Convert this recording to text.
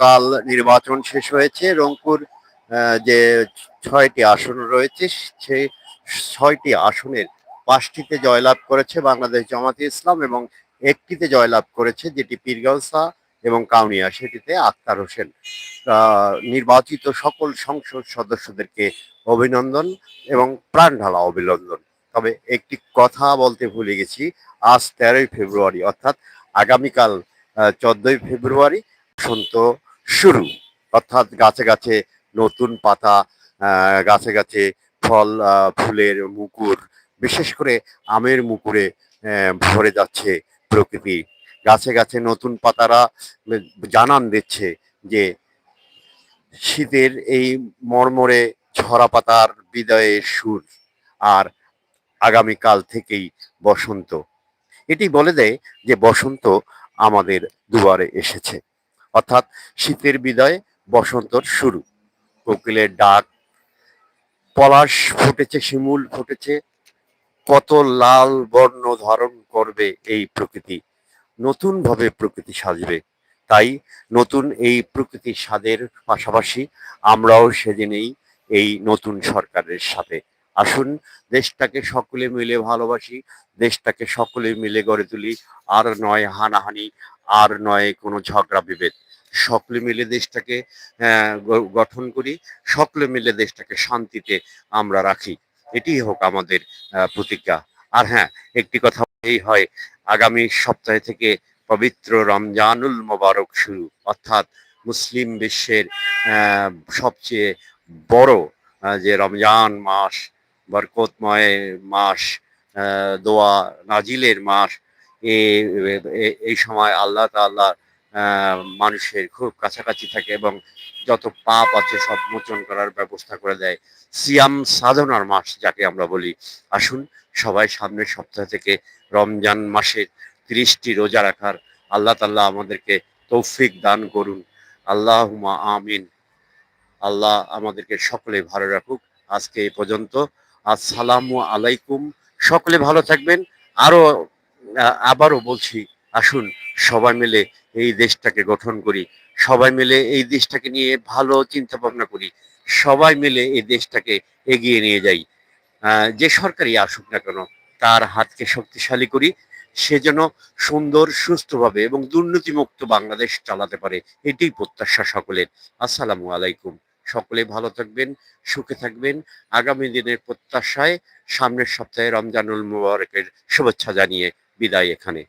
গতকাল নির্বাচন শেষ হয়েছে। রংপুর যে ছয়টি আসন রয়েছে সেই ছয়টি আসনের পাঁচটিতে জয়লাভ করেছে বাংলাদেশ জামাতে ইসলাম এবং একটিতে জয়লাভ করেছে যেটি পীরগাঁওসা এবং কাউনিয়া, সেটিতে আক্তার হোসেন। নির্বাচিত সকল সংসদ সদস্যদেরকে অভিনন্দন এবং প্রাণ ঢালা অভিনন্দন। তবে একটি কথা বলতে ভুলে গেছি, আজ তেরোই ফেব্রুয়ারি, অর্থাৎ আগামীকাল চোদ্দই ফেব্রুয়ারি, বসন্ত শুরু। অর্থাৎ গাছে গাছে নতুন পাতা গাছে গাছে ফল ফুলের মুকুর, বিশেষ করে আমের মুকুরে ভরে যাচ্ছে প্রকৃতি। গাছে গাছে নতুন পাতারা জানান দিচ্ছে যে শীতের এই মর্মরে ঝরা পাতার বিদায়ের সুর আর আগামীকাল থেকেই বসন্ত। এটি বলে দেয় যে বসন্ত আমাদের দুয়ারে এসেছে। অর্থাৎ শীতের বিদায়, বসন্তর শুরু। কোকিলের ডাক, পলাশ ফুটেছে, শিমুল ফুটেছে, কত লাল বর্ণ ধারণ করবে এই প্রকৃতি। নতুন ভাবে প্রকৃতি সাজবে। তাই নতুন এই প্রকৃতির স্বাদের পাশাপাশি আমরাও সেদিনেই এই নতুন সরকারের সাথে আসুন, দেশটাকে সকলে মিলে ভালোবাসি, দেশটাকে সকলে মিলে গড়ে তুলি। আর নয় হানাহানি, আর নয় কোনো ঝগড়া বিভেদ। সকলে মিলে দেশটাকে গঠন করি। সকলে মিলে দেশটাকে শান্তিতে আমরা রাখি। এটি হোক আমাদের প্রতিজ্ঞা। আর হ্যাঁ একটি কথা এই হয়, আগামী সপ্তাহে থেকে পবিত্র রমজানুল মোবারক শুরু। অর্থাৎ মুসলিম বিশ্বের সবচেয়ে বড় যে রমজান মাস বরকতময় মাস দোয়া নাজিলের মাস এ- এ- এই সময় আল্লাহ তাআলা আহ, মানুষের খুব কাছাকাছি থাকে এবং যত পাপ আছে সব মোচন করার ব্যবস্থা করে দেয়। সিয়াম সাধনার মাস যাকে আমরা বলি। আসুন সবাই সামনের সপ্তাহ থেকে রমজান মাসের ত্রিশটি রোজা রাখার আল্লাহ তাল্লাহ আমাদেরকে তৌফিক দান করুন। আল্লাহুমা আমিন। আল্লাহ আমাদেরকে সকলে ভালো রাখুক। আজকে এই পর্যন্ত আসসালামু আলাইকুম। সকলে ভালো থাকবেন। আরও আবারও বলছি, আসুন, সবাই মিলে এই দেশটাকে গঠন করি। সবাই মিলে এই দেশটাকে নিয়ে ভালো চিন্তা ভাবনা করি। সবাই মিলে এই দেশটাকে এগিয়ে নিয়ে যাই। যে সরকারই আসুক না কেন, তার হাতকে শক্তিশালী করি। সে যেন সুন্দর, সুস্থভাবে এবং দুর্নীতিমুক্ত বাংলাদেশ চালাতে পারে, এটাই প্রত্যাশা সকলের। আসসালামু আলাইকুম। সকলে ভালো থাকবেন, সুখে থাকবেন। আগামী দিনের প্রত্যাশায় সামনের সপ্তাহে রমজানুল মুবারকের শুভেচ্ছা জানিয়ে বিদায় এখানে।